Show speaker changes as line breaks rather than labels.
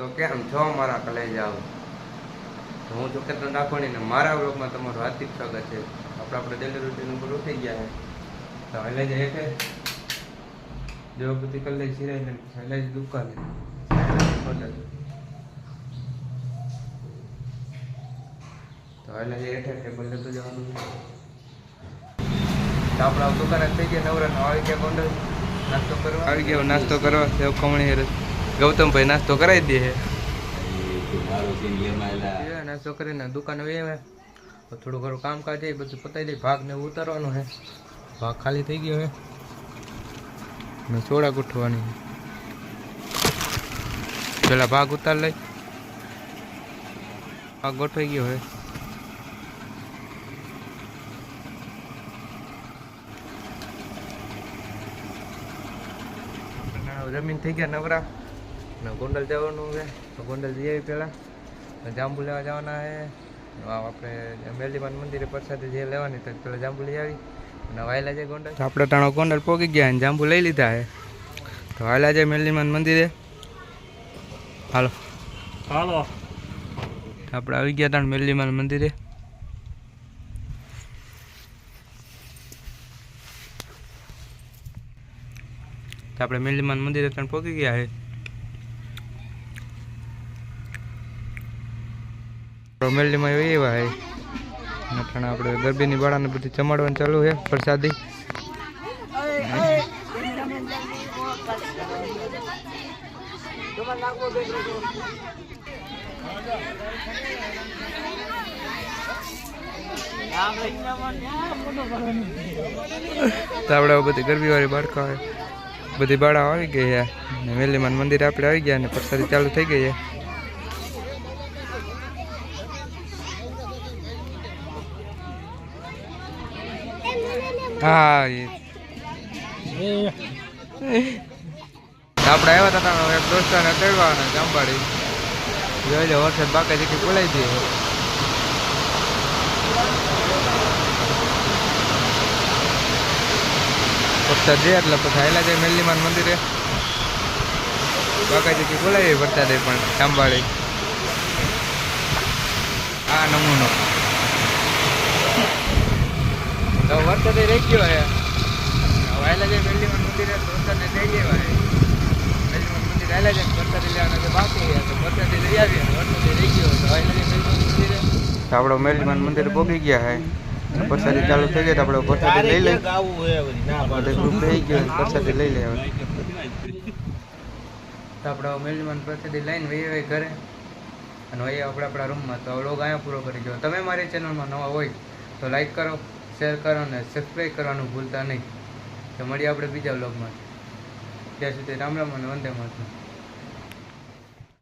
તો કેમ છો? મારા કલેજાઓ. તો હું છું કેતન રાખવાણી ને મારા બ્લોગમાં તમારું હાર્દિક સ્વાગત છે. આપણે આપણે ડેલી રૂટીન ઉપર ઉઠી ગયા તો એટલે જ હેઠે. દેવપતિ કલેજ એટલે જ દુકાને. તો એટલે જ હેઠે ટેબલ લેતું જવાનું તો આપણે દુકાને થઈ ગયા નવરા આવી ગયા ગોંડલ. નાસ્તો કરવા? આવી ગયો, નાસ્તો કરવા, સેવ ખમણી ગૌતમભાઈ નાસ્તો કરાવી દે નાસ્તો કરીને દુકાને વેવે થોડું ઘણું કામકાજ એ બધું પતાવી દે. ભાગ ને ઉતારવાનું છે ભાગ ખાલી થઈ ગયો હે. ને ગોઠવાની પેલા ભાગ ઉતાર લઈ. ભાગ ગોઠવાઈ ગયો હે. જમીન થઈ ગયા નવરા. ને ગોંડલ જવાનું છે. તો ગોંડલ જઈએ આવી પહેલાં જાંબુ લેવા જવાના છે. આપણે મેલીમાન મંદિરે પ્રસાદી જે લેવાની તો પેલા જાંબુ લઈ આવી. અને વાયલા જાય ગોંડલ. આપણે ટાણો ગોંડલ પોગી ગયા અને જાંબુ લઈ લીધા છે. તો વાયલા જાય મેલીમાન મંદિરે. હાલો.
હાલો.
આપણે આવી ગયા તા મેલીમાન મંદિરે. તો આપણે મેલીમાન મંદિરે ત્રણ પહોંચી ગયા છે. તો મેલીમાં એવા એવા છે આપણે ગરબીની બાળાને બધી ચમાડવાનું ચાલુ છે, પ્રસાદી. તો આપણે બધી ગરબીવાળી બાળકો બધી બાળા આવી ગઈ છે. મેલીમાન મંદિર આપણે આવી ગયા અને પ્રસાદી ચાલુ થઈ ગઈ છે. હા આપણે આવ્યા હતા તમે એક દોસ્તાને તેડવાના જાંબાડી જોઈ લે, વરસાદ બાકી જગ્યાએ બોલાવી દઈએ વરસાદ એટલે પછી આયલા જાય મેલ્લીમાન મંદિરે. બાકા જગ્યાએ બોલાવીએ વરસાદે પણ જાંબાડી આ નમૂનો તો વરસાદે રહી ગયો હે વહેલા જાય મેલ્લીમાન મંદિરે વરસાદ લઈ હે મેલ્લીમાન મંદિરે આયલા જાય વરસાદે લેવાના છે બાકી હે તો વરસાદ લઈ આવીએ. વરસાદ રહી ગયો તો વહેલા જે મેલ્લીમાન મંદિરે. આપણે મંદિર મંદિરે પહોંચી ગયા હે પરસાદી ચાલુ થઈ ગઈ તો આપણે વરસાદી લઈ લઈ. ગ્રુપ લઈ ગયો પરસાદી લઈ લે હવે. તો આપણે મેલમાન પ્રસાદી લઈને વહી વહી ઘરે. અને વહી આપણે આપણા રૂમમાં. તો લોગ અહીંયા પૂરો કરી જો તમે મારી ચેનલમાં નવા હોય તો લાઈક કરો. શેર કરો અને સબસ્ક્રાઈબ કરવાનું ભૂલતા નહીં. તો મળીએ આપણે બીજા બ્લોગમાં ત્યાં સુધી રામ રામ અને વંદે માતરમ.